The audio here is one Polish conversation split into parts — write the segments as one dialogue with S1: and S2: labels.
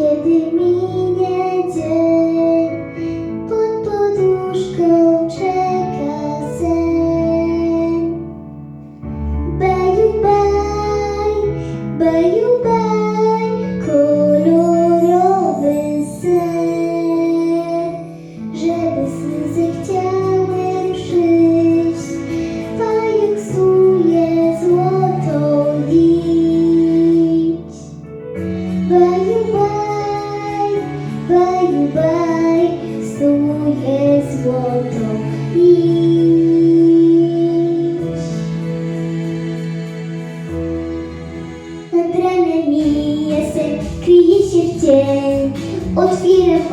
S1: ചെതുമീ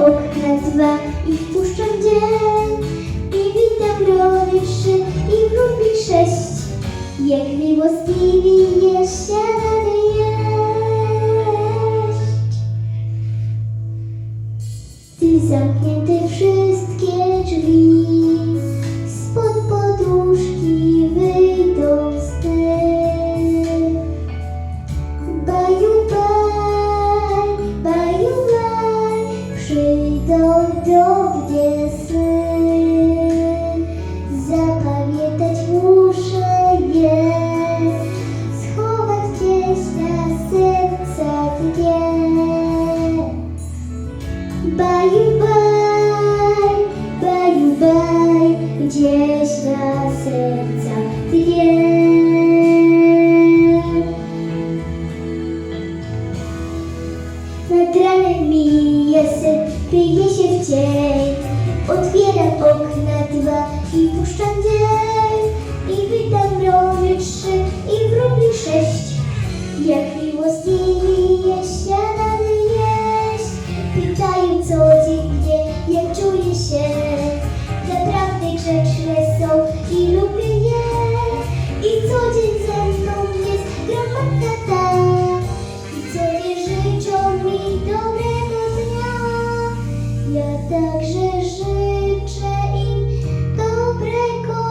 S1: okna dwa i wpuszczam dzień. I witam rowy trzy i wróbli sześć. Jak miłostliwi jest śniadanie jeść. Ty zamknięte wszystkie drzwi, przyjdą do mnie sny. Zapamiętać muszę je, schować gdzieś na serca dnie. Baju, baj, baju, baj, gdzieś na serca dnie. Nad ranem dzień. Otwieram okna dwa i puszczam dzień. I witam mrowy trzy i wróbli sześć. Jak miło zje się Także życzę im dobrego.